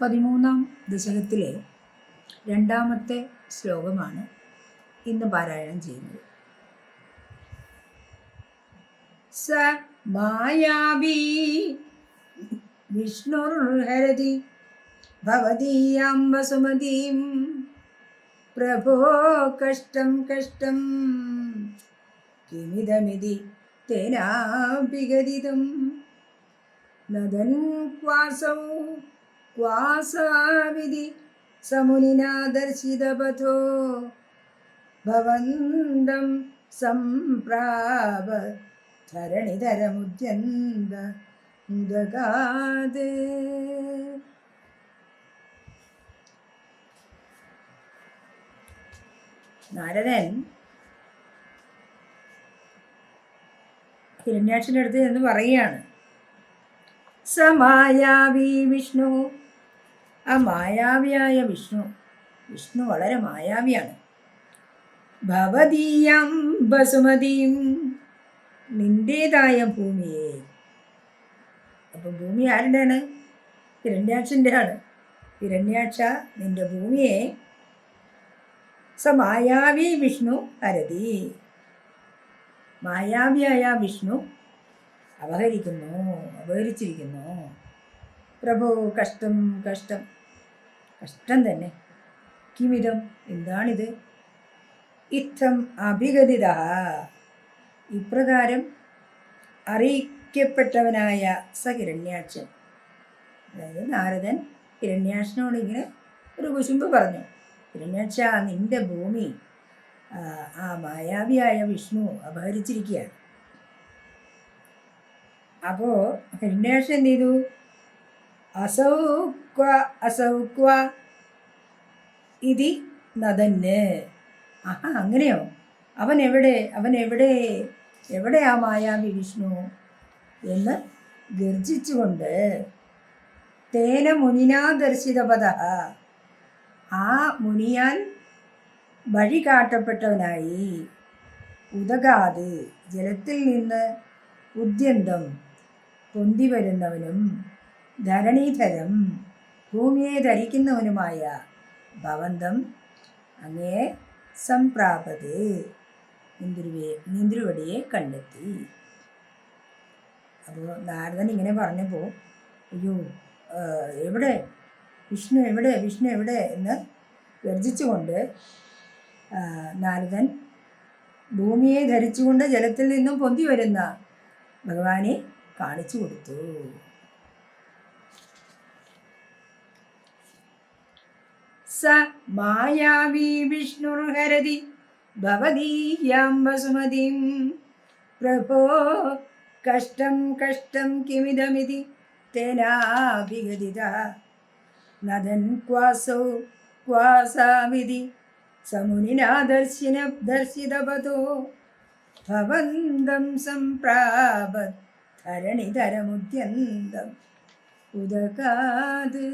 പതിമൂന്നാം ദശകത്തിലെ രണ്ടാമത്തെ ശ്ലോകമാണ് ഇന്ന് പാരായണം ചെയ്യുന്നത്. സ മായാവി വിഷ്ണുർഹരതി ഭവതീയാം വസുമതീം പ്രഭോ കഷ്ടം കഷ്ടം കിമിതമിതി തേനാഭിഗതിതം നദൻ ക്വാസൗ ക്വാസാവിധി സമുനിനാദർശിതപഥോ ഭവന്തം സംപ്രാപ ധരണിധരമുദ്യന്ത മുദകാത് നാരദൻ ഹിരണ്യാക്ഷന്റെ അടുത്ത് എന്ന് പറയുകയാണ് സമായാവി വിഷ്ണു ആ മായാവിയായ വിഷ്ണു. വിഷ്ണു വളരെ മായാവിയാണ്. ഭവതീയം ബസുമതിയും നിന്റേതായ ഭൂമിയെ. അപ്പം ഭൂമി ആരുടെയാണ്? ഹിരണ്യാക്ഷന്റെ ആണ് ഹിരണ്യാക്ഷ നിന്റെ ഭൂമിയെ സ മായാവി വിഷ്ണു ഹരതി മായാവിയായ വിഷ്ണു അപഹരിക്കുന്നു അപഹരിച്ചിരിക്കുന്നു. പ്രഭു കഷ്ടം കഷ്ടം. കഷ്ടം തന്നെ. കിമിതം എന്താണിത്? ഇത്തം അഭിഗതിത. ഇപ്രകാരം അറിയിക്കപ്പെട്ടവനായ സ ഹിരണ്യാക്ഷൻ അതായത് നാരദൻ ഹിരണ്യാക്ഷനോട് ഇങ്ങനെ ഒരു കുശുമ്പ് പറഞ്ഞു. ഹിരണ്യാക്ഷ നിന്റെ ഭൂമി ആ, മായാവിയായ വിഷ്ണു അപഹരിച്ചിരിക്കുകയാണ്. അപ്പോൾ ഹിരണ്യാക്ഷൻ എന്ത് ചെയ്തു? അസൗക്വ അസൗക്വ ഇതി നദന്. ആഹാ അങ്ങനെയോ? അവൻ എവിടെ അവൻ എവിടെ എവിടെ ആ മായാവി വിഷ്ണു എന്ന് ഗർജിച്ചുകൊണ്ട് തേന മുനിനാ ദർശിതപദ ആ മുനിയാൽ വഴി കാട്ടപ്പെട്ടവനായി. ഉതകാത് ജലത്തിൽ നിന്ന് ഉദ്യന്തം പൊന്തി വരുന്നവനും ധരണീധരം ഭൂമിയെ ധരിക്കുന്നവനുമായ ഭവന്തം അങ്ങേ സംപ്രാപത്. നിന്തിരുവയെ നിന്ദ്രുവടിയെ കണ്ടെത്തി. അപ്പോൾ നാരദൻ ഇങ്ങനെ പറഞ്ഞപ്പോൾ അയ്യോ എവിടെ? വിഷ്ണു എവിടെ? വിഷ്ണു എവിടെ? എന്ന് ഗർജിച്ചുകൊണ്ട് നാരദൻ ഭൂമിയെ ധരിച്ചുകൊണ്ട് ജലത്തിൽ നിന്നും പൊന്തി വരുന്ന ഭഗവാനെ കാണിച്ചു കൊടുത്തു. സ മായാവി വിഷ്ണുർഹരതി ഭവദീയാം വസുമതിം പ്രഭോ കഷ്ടം കഷ്ടം കിമിതമിതി തേനാഭിഗതിത നദൻ ക്വാസൗ ക്വാസാമിതി സമുനിനാ ദർശിന ദർശിതപദോ ഭവന്തം സംപ്രാപ ധരണിധരമുദ്യന്തം ഉദകാത്